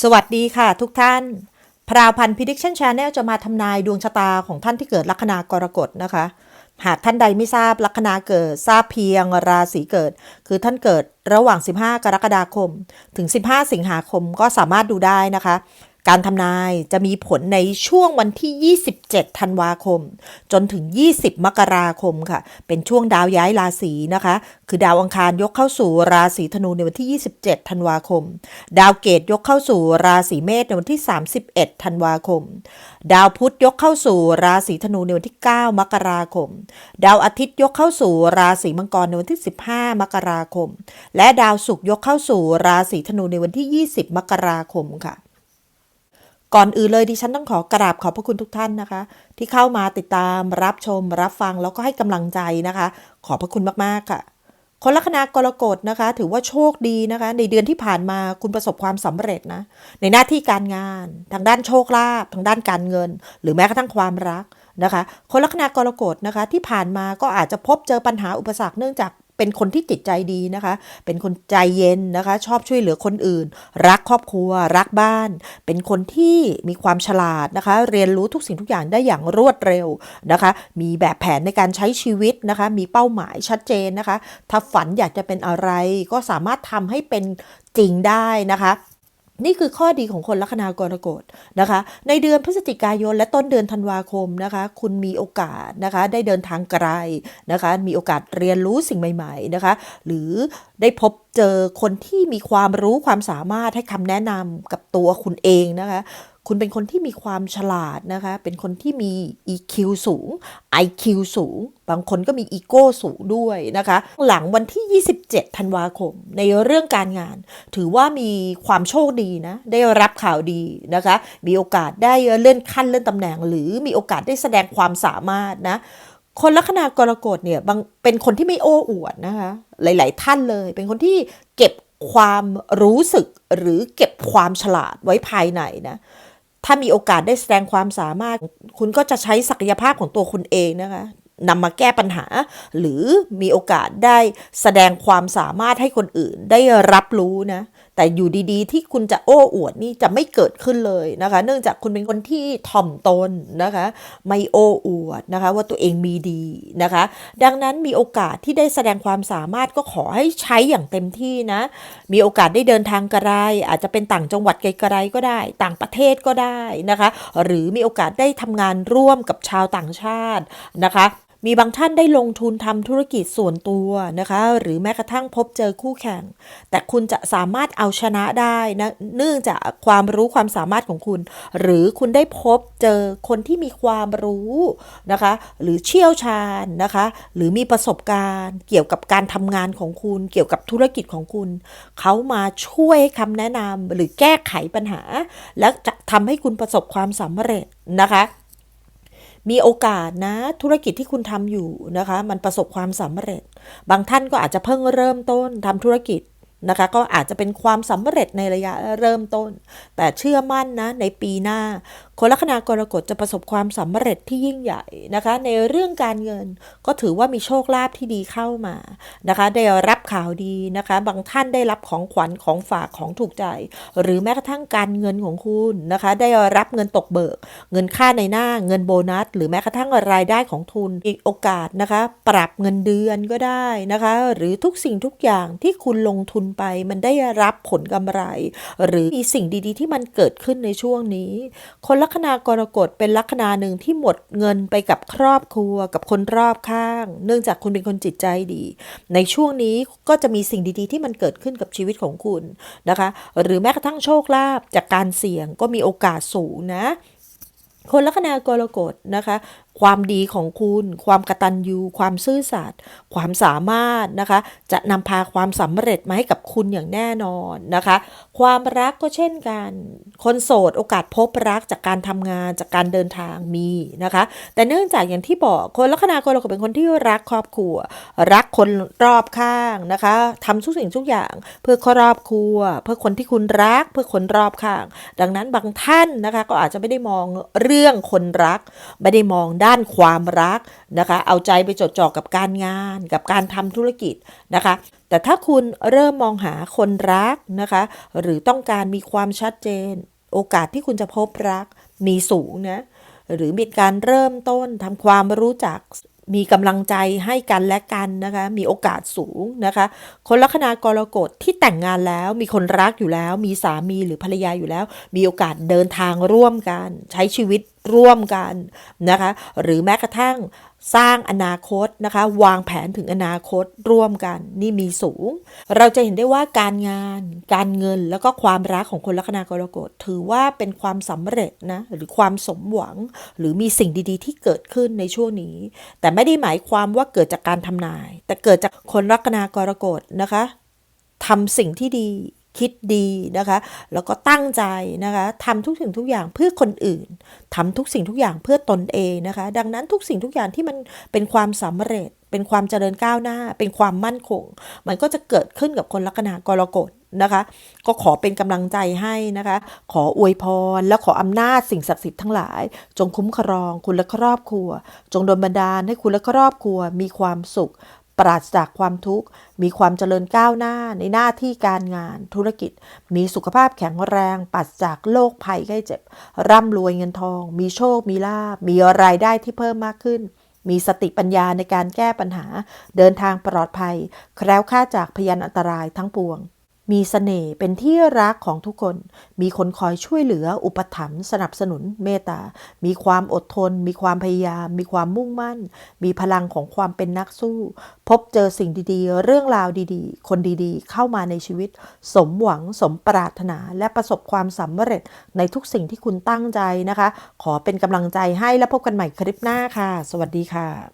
สวัสดีค่ะทุกท่าน พราวพันธ์ Prediction Channel จะมาทำนายดวงชะตาของท่านที่เกิดลัคนากรกฎนะคะ หากท่านใดไม่ทราบลัคนาเกิดทราบเพียงราศีเกิด คือท่านเกิดระหว่าง 15 กรกฎาคม ถึง 15 สิงหาคมก็สามารถดูได้นะคะ การทำนายจะมีผลในช่วงวันที่ 27 ธันวาคม จนถึง 20 มกราคมค่ะ เป็นช่วงดาวย้ายราศีนะคะ คือดาวอังคารยกเข้าสู่ราศีธนูในวันที่ 27 ธันวาคม ดาวเกตยกเข้าสู่ราศีเมษในวันที่ 31 ธันวาคม ดาวพุธยกเข้าสู่ราศีธนูในวันที่ 9 มกราคม ดาวอาทิตย์ยกเข้าสู่ราศีมังกรในวันที่ 15 มกราคม และดาวศุกร์ยกเข้าสู่ราศีธนูในวันที่ 20 มกราคมค่ะ ก่อนอื่นเลยดิฉันต้องขอกราบขอบพระคุณทุกท่านนะคะ ที่เข้ามาติดตามรับชม รับฟังแล้วก็ให้กำลังใจนะคะ ขอบพระคุณมากๆค่ะคนลัคนากรกฎนะคะ ถือว่าโชคดีนะคะ ในเดือนที่ผ่านมาคุณประสบความสำเร็จนะ ในหน้าที่การงาน ทางด้านโชคลาภทางด้านการเงิน หรือแม้กระทั่งความรักนะคะ คนลัคนากรกฎนะคะ ที่ผ่านมาก็อาจจะพบเจอปัญหาอุปสรรคเนื่องจากเป็นคนที่จิตใจดีนะคะ เป็นคนใจเย็นนะคะ ชอบช่วยเหลือคนอื่น รักครอบครัว รักบ้าน เป็นคนที่มีความฉลาดนะคะ เรียนรู้ทุกสิ่งทุกอย่างได้อย่างรวดเร็วนะคะ มีแบบแผนในการใช้ชีวิตนะคะ มีเป้าหมายชัดเจนนะคะ ถ้าฝันอยากจะเป็นอะไรก็สามารถทำให้เป็นจริงได้นะคะ นี่คือข้อดีของคนลัคนากรกฎนะคะ ในเดือนพฤศจิกายนและต้นเดือนธันวาคมนะคะ คุณมีโอกาสนะคะได้เดินทางไกลนะคะ มีโอกาสเรียนรู้สิ่งใหม่ๆนะคะ หรือได้พบเจอคนที่มีความรู้ความสามารถให้คำแนะนำกับตัวคุณเองนะคะ คุณเป็นคนที่มีความฉลาดนะคะ เป็นคนที่มี EQ สูง IQ สูง บางคนก็มีอีโก้สูงด้วยนะคะ หลังวันที่ 27 ธันวาคม ในเรื่องการงาน ถือว่ามีความโชคดีนะ ได้รับข่าวดีนะคะ มีโอกาสได้เลื่อนขั้นเลื่อนตำแหน่ง หรือมีโอกาสได้แสดงความสามารถนะคนลัคนากรกฎเนี่ยบางเป็นคนที่ไม่โอ้อวดนะคะ หลาย ๆ ท่านเลย เป็นคนที่เก็บความรู้สึกหรือเก็บความฉลาดไว้ภายในนะ ถ้ามีโอกาสได้แสดงความสามารถ คุณก็จะใช้ศักยภาพของตัวคุณเองนะคะนำมาแก้ปัญหา หรือมีโอกาสได้แสดงความสามารถให้คนอื่นได้รับรู้นะแต่อยู่ดีๆ ที่คุณจะโอ้อวดนี่จะไม่เกิดขึ้นเลยนะคะ เนื่องจากคุณเป็นคนที่ถ่อมตนนะคะ ไม่โอ้อวดนะคะ ว่าตัวเองมีดีนะคะ ดังนั้นมีโอกาสที่ได้แสดงความสามารถก็ขอให้ใช้อย่างเต็มที่นะ มีโอกาสได้เดินทางไกลอาจจะเป็นต่างจังหวัดไกลๆก็ได้ ต่างประเทศก็ได้นะคะ หรือมีโอกาสได้ทำงานร่วมกับชาวต่างชาตินะคะ มีบางท่านได้ลงทุนทำธุรกิจส่วนตัวนะคะ หรือแม้กระทั่งพบเจอคู่แข่ง แต่คุณจะสามารถเอาชนะได้นะเนื่องจากความรู้ความสามารถของคุณ หรือคุณได้พบเจอคนที่มีความรู้นะคะ หรือเชี่ยวชาญนะคะ หรือมีประสบการณ์ เกี่ยวกับการทำงานของคุณ เกี่ยวกับธุรกิจของคุณ เขามาช่วยคำแนะนำหรือแก้ไขปัญหา และจะทำให้คุณประสบความสำเร็จนะคะ มีโอกาสนะธุรกิจที่คุณทำอยู่นะคะ มันประสบความสำเร็จ บางท่านก็อาจจะเพิ่งเริ่มต้นทำธุรกิจ นะคะ ก็อาจจะเป็นความสำเร็จในระยะเริ่มต้น แต่เชื่อมั่นนะในปีหน้าคนลัคนากรกฎจะประสบความสำเร็จที่ยิ่งใหญ่นะคะ ในเรื่องการเงินก็ถือว่ามีโชคลาภที่ดีเข้ามานะคะ ได้รับข่าวดีนะคะ บางท่านได้รับของขวัญของฝากของถูกใจ หรือแม้กระทั่งการเงินของคุณนะคะ ได้รับเงินตกเบิก เงินค่าในหน้าเงินโบนัส หรือแม้กระทั่งรายได้ของทุนอีกโอกาสนะคะ ปรับเงินเดือนก็ได้นะคะ หรือทุกสิ่งทุกอย่างที่คุณลงทุนไป มันได้รับผลกำไร หรือมีสิ่งดีๆ ที่มันเกิดขึ้นในช่วงนี้ คนลัคนากรกฎเป็นลัคนาหนึ่งที่หมดเงินไปกับครอบครัวกับคนรอบข้าง เนื่องจากคุณเป็นคนจิตใจดี ในช่วงนี้ก็จะมีสิ่งดีๆ ที่มันเกิดขึ้นกับชีวิตของคุณนะคะ หรือแม้กระทั่งโชคลาภจากการเสี่ยงก็มีโอกาสสูงนะคนลัคนากรกฎนะคะความดีของคุณ ความกระตัญญูความซื่อสัตย์ความสามารถนะคะ จะนำพาความสำเร็จมาให้กับคุณอย่างแน่นอนนะคะ ความรักก็เช่นกัน คนโสดโอกาสพบรักจากการทำงานจากการเดินทางมีนะคะ แต่เนื่องจากอย่างที่บอกคนลัคนากรกฎเป็นคนที่รักครอบครัว รักคนรอบข้างนะคะทำทุกสิ่งทุกอย่างเพื่อครอบครัว เพื่อคนที่คุณรัก เพื่อคนรอบข้าง ดังนั้นบางท่านนะคะก็อาจจะไม่ได้มองเรื่องคนรักไม่ได้มองด้านความรักนะคะ เอาใจไปจดจ่อกับการงาน กับการทำธุรกิจนะคะ แต่ถ้าคุณเริ่มมองหาคนรักนะคะ หรือต้องการมีความชัดเจน โอกาสที่คุณจะพบรักมีสูงนะ หรือมีการเริ่มต้นทำความรู้จักมีกำลังใจให้กันและกันนะคะ มีโอกาสสูงนะคะ คนลัคนากรกฎที่แต่งงานแล้ว มีคนรักอยู่แล้ว มีสามีหรือภรรยาอยู่แล้ว มีโอกาสเดินทางร่วมกัน ใช้ชีวิต ร่วมกันนะคะ หรือแม้กระทั่งสร้างอนาคตนะคะ วางแผนถึงอนาคตร่วมกัน นี่มีสูง เราจะเห็นได้ว่าการงาน การเงินแล้วก็ความรักของคนลัคนากรกฎถือว่าเป็นความสำเร็จนะหรือความสมหวัง หรือมีสิ่งดีๆ ที่เกิดขึ้นในช่วงนี้ แต่ไม่ได้หมายความว่าเกิดจากการทำนาย แต่เกิดจากคนลัคนากรกฎนะคะทำสิ่งที่ดี คิดดีนะคะ แล้วก็ตั้งใจนะคะทำทุกสิ่งทุกอย่างเพื่อคนอื่นทำทุกสิ่งทุกอย่างเพื่อตนเองนะคะ ดังนั้นทุกสิ่งทุกอย่างที่มันเป็นความสำเร็จ เป็นความเจริญก้าวหน้า เป็นความมั่นคง มันก็จะเกิดขึ้นกับคนลัคนากรกฎนะคะ ก็ขอเป็นกำลังใจให้นะคะ ขออวยพร และขออำนาจสิ่งศักดิ์สิทธิ์ทั้งหลาย จงคุ้มครองคุณและครอบครัว จงดลบันดาลให้คุณและครอบครัวมีความสุข ปราศจากความทุกข์ มีความเจริญก้าวหน้าในหน้าที่การงาน ธุรกิจ มีสุขภาพแข็งแรง ปราศจากโรคภัยไข้เจ็บ ร่ำรวยเงินทอง มีโชค มีลาบ มีรายได้ที่เพิ่มมากขึ้น มีสติปัญญาในการแก้ปัญหา เดินทางปลอดภัย แคล้วคลาดจากพยานอันตรายทั้งปวง มีเสน่ห์เป็นที่รักของทุกคน มีคนคอยช่วยเหลือ อุปถัมภ์สนับสนุนเมตตา มีความอดทน มีความพยายาม มีความมุ่งมั่น มีพลังของความเป็นนักสู้ พบเจอสิ่งดีๆ เรื่องราวดีๆ คนดีๆ เข้ามาในชีวิต สมหวังสมปรารถนาและประสบความสำเร็จในทุกสิ่งที่คุณตั้งใจนะคะ ขอเป็นกำลังใจให้และพบกันใหม่คลิปหน้าค่ะ สวัสดีค่ะ